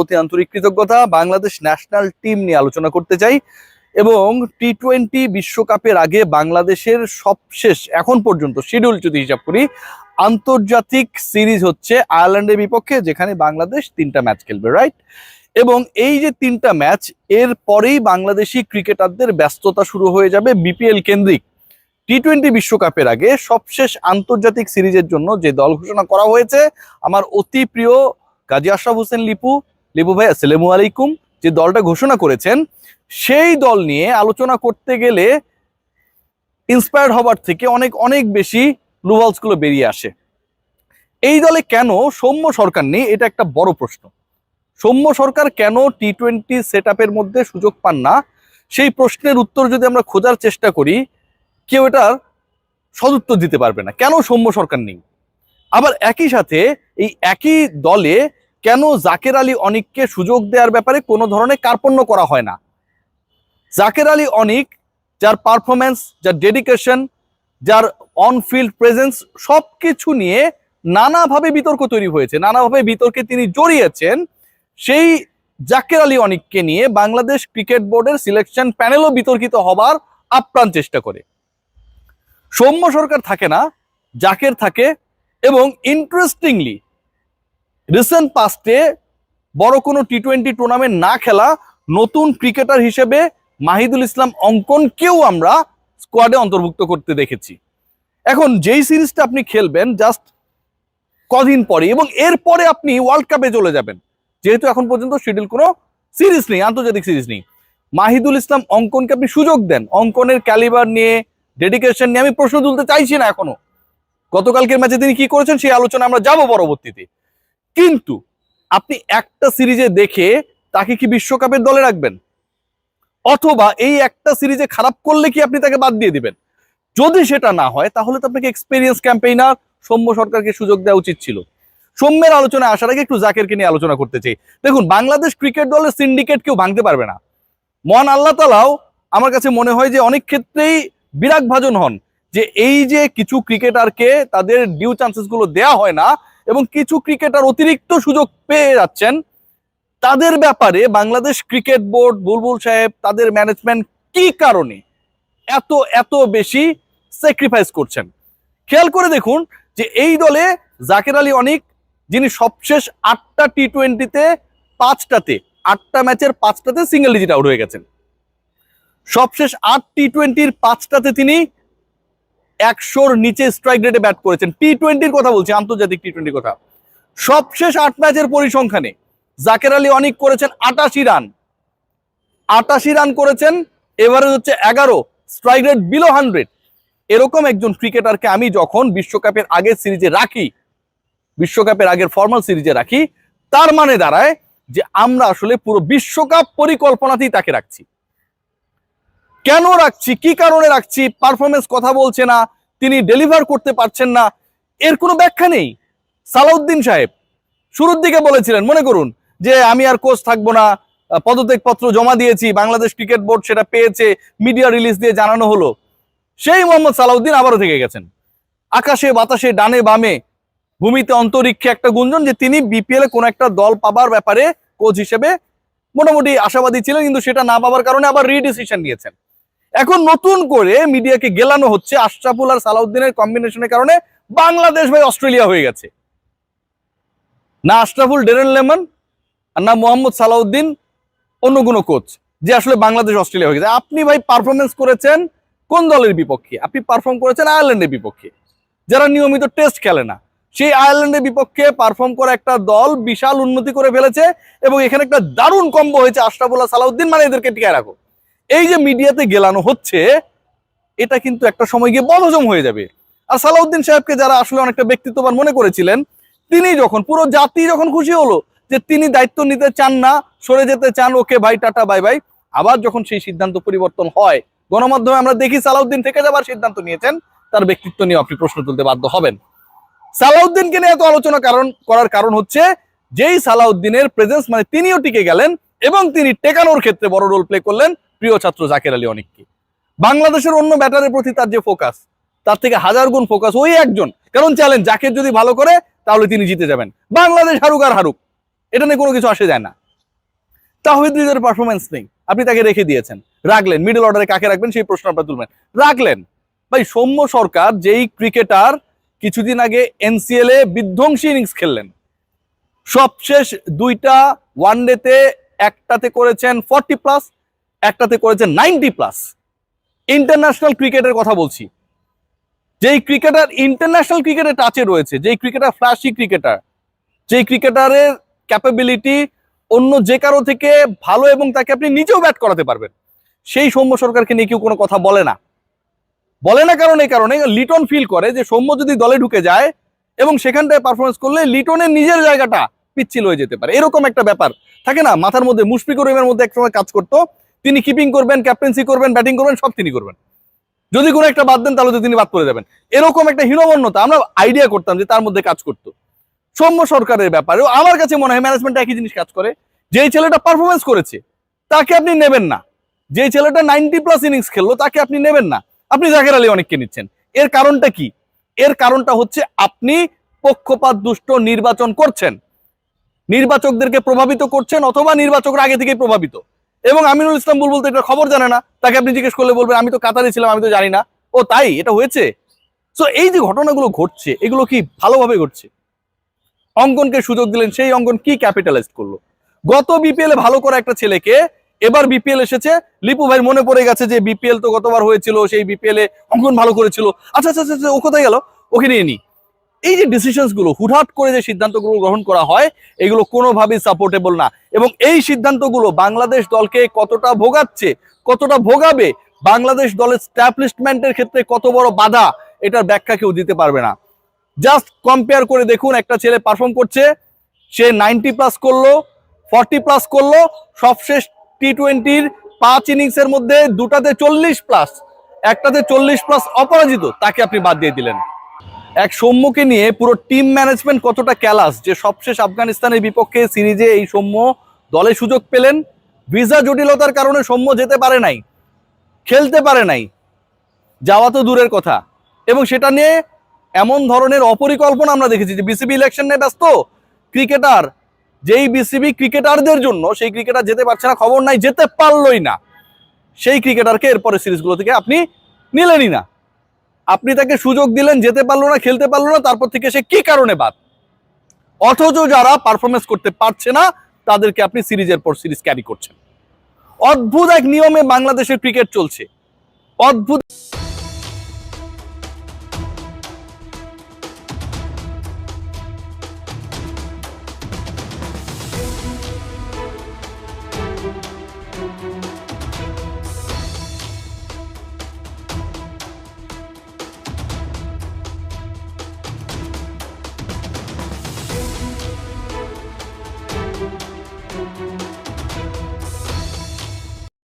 প্রতি আন্তরিক কৃতজ্ঞতা। বাংলাদেশ ন্যাশনাল টিম নিয়ে আলোচনা করতে চাই এবং টি টোয়েন্টি বিশ্বকাপের আগে বাংলাদেশের সবশেষ, এখন পর্যন্ত শিডিউল যদি হিসাব করি, আন্তর্জাতিক সিরিজ হচ্ছে আয়ারল্যান্ডের বিপক্ষে, যেখানে বাংলাদেশ তিনটা ম্যাচ খেলবে রাইট এবং এই যে তিনটা ম্যাচ, এর পরেই বাংলাদেশি ক্রিকেটারদের ব্যস্ততা শুরু হয়ে যাবে বিপিএল কেন্দ্রিক। টি টোয়েন্টি বিশ্বকাপের আগে সবশেষ আন্তর্জাতিক সিরিজের জন্য যে দল ঘোষণা করা হয়েছে, আমার অতি প্রিয় গাজী আশরাফ হোসেন লিপু লিপু ভাই, আসসালামু আলাইকুম। যে দলটা ঘোষণা করেছেন, সেই দল নিয়ে আলোচনা করতে গেলে ইন্সপায়ার্ড হবার থেকে অনেক অনেক বেশি লুভালসগুলো বেরিয়ে আসে। এই দলে কেন সৌম্য সরকার নেই, এটা একটা বড় প্রশ্ন। সৌম্য সরকার কেন টি টোয়েন্টি সেট মধ্যে সুযোগ পান না? সেই প্রশ্নের উত্তর যদি আমরা খোঁজার চেষ্টা করি, কেউ এটার সদুত্তর দিতে পারবে না। কেন সৌম্য সরকার নেই? আবার একই সাথে এই একই দলে কেন জাকের আলী অনিককে সুযোগ দেওয়ার ব্যাপারে কোনো ধরনের কার্পণ্য করা হয় না? জাকের আলী অনিক, যার পারফরমেন্স যার ডেডিকেশন যার অন ফিল্ড প্রেজেন্স সব কিছু নিয়ে নানাভাবে বিতর্ক তৈরি হয়েছে। নানাভাবে বিতর্কে তিনি জড়িয়েছেন সেই জাকের আলী অনিককে নিয়ে বাংলাদেশ ক্রিকেট বোর্ডের সিলেকশন প্যানেলও বিতর্কিত হবার আপ্রাণ চেষ্টা করে। সৌম্য সরকার থাকে না, জাকের থাকে এবং ইন্টারেস্টিংলি রিসেন্ট পাস্টে বড় কোনো টি টোয়েন্টি টুর্নামেন্ট না খেলা নতুন ক্রিকেটার হিসেবে মাহিদুল ইসলাম অঙ্কনকেও আমরা স্কোয়াডে অন্তর্ভুক্ত করতে দেখেছি। এখন যেই সিরিজটা আপনি খেলবেন জাস্ট কদিন পরে এবং এরপরে আপনি ওয়ার্ল্ড কাপে চলে যাবেন। যেহেতু এখন পর্যন্ত শিডিউল কোনো সিরিজ নেই, আন্তর্জাতিক সিরিজ নেই। মাহিদুল ইসলাম অঙ্কনকে আপনি সুযোগ দেন। অঙ্কনের ক্যালিবার নিয়ে ডেডিকেশন নিয়ে আমি প্রশ্ন তুলতে চাইছি না এখনও। গতকালকের ম্যাচে তিনি কি করেছেন সেই আলোচনা আমরা যাব পরবর্তীতে। কিন্তু আপনি একটা সিরিজে দেখে তাকে কি বিশ্বকাপের দলে রাখবেন? অথবা এই একটা সিরিজে খারাপ করলে কি আপনি তাকে বাদ দিয়ে দিবেন? যদি সেটা না হয়, তাহলে তো আপনাকে এক্সপিরিয়েন্স ক্যাম্পেইনার সৌম্য সরকারকে সুযোগ দেওয়া উচিত ছিল। সৌম্যের আলোচনায় আসার আগে একটু জাকেরকে নিয়ে আলোচনা করতে চাই। দেখুন, বাংলাদেশ ক্রিকেট দলের সিন্ডিকেট কেউ ভাঙতে পারবে না। মহান আল্লাহ তালাও আমার কাছে মনে হয় যে অনেক ক্ষেত্রেই বিরাগ ভাজন হন যে এই যে কিছু ক্রিকেটারকে তাদের ডিউ চান্সেসগুলো দেওয়া হয় না এবং কিছু ক্রিকেটার অতিরিক্ত সুযোগ পেয়ে যাচ্ছেন। তাদের ব্যাপারে বাংলাদেশ ক্রিকেট বোর্ড, বুলবুল সাহেব, তাদের ম্যানেজমেন্ট কি কারণে এত এত বেশি স্যাক্রিফাইস করছেন? খেয়াল করে দেখুন যে এই দলে জাকের আলী অনিক, যিনি সবশেষ আটটা টি টোয়েন্টিতে পাঁচটাতে, আটটা ম্যাচের পাঁচটাতে সিঙ্গেল ডিজিট আউট হয়ে গেছেন। সবশেষ আট টি টোয়েন্টির পাঁচটাতে তিনি একশোর নিচে স্ট্রাইক রেটে ব্যাট করেছেন। টি টোয়েন্টির কথা বলছি, আন্তর্জাতিক টি টোয়েন্টির কথা। সবশেষ আট ম্যাচের পরিসংখ্যানে জাকের আলী অনেক করেছেন আটাশি রান আটাশি রান করেছেন, এভারেজ হচ্ছে এগারো স্ট্রাইক রেট বিলো হান্ড্রেড এরকম একজন ক্রিকেটারকে আমি যখন বিশ্বকাপের আগের সিরিজে রাখি, বিশ্বকাপের আগের ফর্মাল সিরিজে রাখি, তার মানে দাঁড়ায় যে আমরা আসলে পুরো বিশ্বকাপ পরিকল্পনাতেই তাকে রাখছি। কেন রাখছি? কি কারণে রাখছি? পারফরমেন্স কথা বলছে না তিনি ডেলিভার করতে পারছেন না এর কোনো ব্যাখ্যা নেই। সালাউদ্দিন সাহেব শুরুর দিকে বলেছিলেন মনে করুন যে আমি আর কোচ থাকব না আহ, পদত্যাগ পত্র জমা দিয়েছি বাংলাদেশ ক্রিকেট বোর্ড সেটা পেয়েছে মিডিয়া রিলিজ দিয়ে জানানো হলো। সেই মোহাম্মদ সালাউদ্দিন আবারও থেকে গেছেন। আকাশে বাতাসে ডানে বামে ভূমিতে অন্তরিক্ষে একটা গুঞ্জন যে তিনি বিপিএল এ কোনো একটা দল পাবার ব্যাপারে কোচ হিসেবে মোটামুটি আশাবাদী ছিলেন কিন্তু সেটা না পাবার কারণে আবার রিডিসিশন নিয়েছেন। এখন নতুন করে মিডিয়াকে গেলানো হচ্ছে আশরাফুল আর সালাউদ্দিনের কম্বিনেশনের কারণে বাংলাদেশ ভাই অস্ট্রেলিয়া হয়ে গেছে। না আশরাফুল, ডেরেন লেমন আর না মোহাম্মদ সালাউদ্দিন অন্য কোনো কোচ যে আসলে বাংলাদেশ, অস্ট্রেলিয়া হয়ে গেছে। আপনি ভাই পারফরমেন্স করেছেন কোন দলের বিপক্ষে? আপনি পারফর্ম করেছেন আয়ারল্যান্ডের বিপক্ষে। যারা নিয়মিত টেস্ট খেলে না, সেই আয়ারল্যান্ডের বিপক্ষে পারফর্ম করা একটা দল বিশাল উন্নতি করে ফেলেছে এবং এখানে একটা দারুণ কম্ব হয়েছে আশরাফুল্লাহ সালাউদ্দিন মানে এদেরকে টিকায় রাখো। এই যে মিডিয়াতে গেলানো হচ্ছে, এটা কিন্তু একটা সময় গিয়ে বদহজম হয়ে যাবে। আর সালাউদ্দিন সাহেবকে যারা আসলে অনেকটা ব্যক্তিত্ববান মনে করেছিলেন, তিনি যখন, পুরো জাতি যখন খুশি হলো যে তিনি দায়িত্ব নিতে চান না, সরে যেতে চান, ওকে ভাই, টাটা, বাই বাই, আবার যখন সেই সিদ্ধান্ত পরিবর্তন হয়, গণমাধ্যমে আমরা দেখি সালাউদ্দিন থেকে যাবার সিদ্ধান্ত নিয়েছেন, তার ব্যক্তিত্ব নিয়ে আপনি প্রশ্ন তুলতে বাধ্য হবেন। সালাউদ্দিনকে নিয়ে এত আলোচনা কারণ, করার কারণ হচ্ছে, যেই সালাউদ্দিনের প্রেজেন্স মানে তিনিও টিকে গেলেন এবং তিনি টেকানোর ক্ষেত্রে বড় রোল প্লে করলেন প্রিয় ছাত্র জাকের আলী অনেককে। বাংলাদেশের অন্য ব্যাটারের প্রতি তার যে ফোকাস তার থেকে হাজার গুণ ফোকাস ওই একজন। কারণ চ্যালেঞ্জ জাকের যদি ভালো করে, তাহলে তিনি জিতে যাবেন। বাংলাদেশ হারুক আর হারুক, এটা নিয়ে কোনো কিছু আসে যায় না। তাহিদ হৃদয়ের পারফরমেন্স নেই। আপনি তাকে রেখে দিয়েছেন। রাখলেন মিডল অর্ডারে কাকে রাখবেন সেই প্রশ্ন আপনার তুলবেন। রাখলেন। ভাই, সৌম্য সরকার যেই ক্রিকেটার কিছুদিন আগে এনসিএল এ বিধ্বংসী ইনিংস খেললেন। সবশেষ দুইটা ওয়ানডেতে একটাতে করেছেন ফর্টি প্লাস একটাতে করেছেন নাইনটি প্লাস। ইন্টারন্যাশনাল ক্রিকেটের কথা বলছি। যেই ক্রিকেটার ইন্টারন্যাশনাল ক্রিকেটের টাচে রয়েছে, যেই ক্রিকেটার ফ্ল্যাশি ক্রিকেটার যেই ক্রিকেটারের ক্যাপাবিলিটি অন্য যে কারও থেকে ভালো এবং তাকে আপনি নিজেও ব্যাট করাতে পারবেন। সেই সৌম্য সরকারকে নিয়ে কেউ কোনো কথা বলে না। বলে না কারণ এই কারণে, লিটন ফিল করে যে সৌম্য যদি দলে ঢুকে যায় এবং সেখানটায় পারফরমেন্স করলে লিটনের নিজের জায়গাটা পিচ্ছিল হয়ে যেতে পারে। এরকম একটা ব্যাপার। থাকে না, মাথার মধ্যে মুশফিকুর রহিমের মধ্যে একসময় কাজ করতো তিনি কিপিং করবেন ক্যাপ্টেন্সি করবেন ব্যাটিং করবেন, সব তিনি করবেন। যদি কোনো একটা বাদ দেন, তাহলে তিনি বাদ পড়ে যাবেন। এরকম একটা হীনমন্যতা আমরা আইডিয়া করতাম যে তার মধ্যে কাজ করতো। সৌম্য সরকারের ব্যাপারেও আমার কাছে মনে হয় ম্যানেজমেন্ট একই জিনিস কাজ করে। যেই ছেলেটা পারফরমেন্স করেছে, তাকে আপনি নেবেন না। যে ছেলেটা নাইনটি প্লাস ইনিংস খেললো, তাকে আপনি নেবেন না। আপনি জাকের আলী অনেককে নিচ্ছেন। এর কারণটা কি? এর কারণটা হচ্ছে আপনি পক্ষপাত, দুষ্ট, নির্বাচন করছেন। নির্বাচকদেরকে প্রভাবিত করছেন অথবা নির্বাচকরা আগে থেকেই প্রভাবিত। এবং আমিনুল ইসলাম বুলবুল তো এটা খবর জানে না তাকে আপনি জিজ্ঞেস করলে বলবেন আমি তো কাতারে ছিলাম আমি তো জানি না। ও তাই এটা হয়েছে। সো এই যে ঘটনাগুলো ঘটছে এগুলো কি ভালোভাবে ঘটছে? অঙ্কনকে সুযোগ দিলেন সেই অঙ্কন কি ক্যাপিটালাইজ করল? গত বিপিএল এ ভালো করা একটা ছেলেকে এবার বিপিএল এসেছে। লিপু ভাই মনে পড়ে গেছে যে বিপিএল তো গতবার হয়েছিল সেই বিপিএল এ অঙ্কন ভালো করেছিল। আচ্ছা আচ্ছা আচ্ছা, আচ্ছা ও কোথায় গেল? ওকে নিয়ে নি। এই যে ডিসিশনসগুলো, হুটহাট করে যে সিদ্ধান্তগুলো গ্রহণ করা হয়, এগুলো কোনোভাবেই সাপোর্টেবল না। এবং এই সিদ্ধান্তগুলো বাংলাদেশ দলকে কতটা ভোগাচ্ছে, কতটা ভোগাবে, বাংলাদেশ দলের স্ট্যাবলিশমেন্টের ক্ষেত্রে কত বড় বাধা, এটার ব্যাখ্যা কেউ দিতে পারবে না। জাস্ট কম্পেয়ার করে দেখুন, একটা ছেলে পারফর্ম করছে, সে নাইনটি প্লাস করল ফর্টি প্লাস করল, সবশেষ টি টোয়েন্টির পাঁচ ইনিংসের মধ্যে দুটাতে চল্লিশ প্লাস একটাতে চল্লিশ প্লাস অপরাজিত, তাকে আপনি বাদ দিয়ে দিলেন। এক সৌম্যকে নিয়ে পুরো টিম ম্যানেজমেন্ট কতটা ক্যালাস যে সবশেষ আফগানিস্তানের বিপক্ষে সিরিজে এই সৌম্য দলে সুযোগ পেলেন। ভিসা জটিলতার কারণে সৌম্য যেতে পারে নাই, খেলতে পারে নাই। যাওয়া তো দূরের কথা। এবং সেটা নিয়ে এমন ধরনের অপরিকল্পনা আমরা দেখেছি যে বিসিবি ইলেকশন নিয়ে ব্যস্ত। ক্রিকেটার, যেই বিসিবি ক্রিকেটারদের জন্য সেই ক্রিকেটার যেতে পারছে না, খবর নাই, যেতে পারলই না। সেই ক্রিকেটারকে এরপরে সিরিজগুলো থেকে আপনি নিলেনই না। আপনি তাকে সুযোগ দিলেন, যেতে পারল না, খেলতে পারল না, তারপর থেকে সে কি কারণে বাদ? অথচ যারা পারফরমেন্স করতে পারছে না, তাদেরকে আপনি সিরিজের পর সিরিজ ক্যারি করছেন। অদ্ভুত এক নিয়মে বাংলাদেশের ক্রিকেট চলছে। অদ্ভুত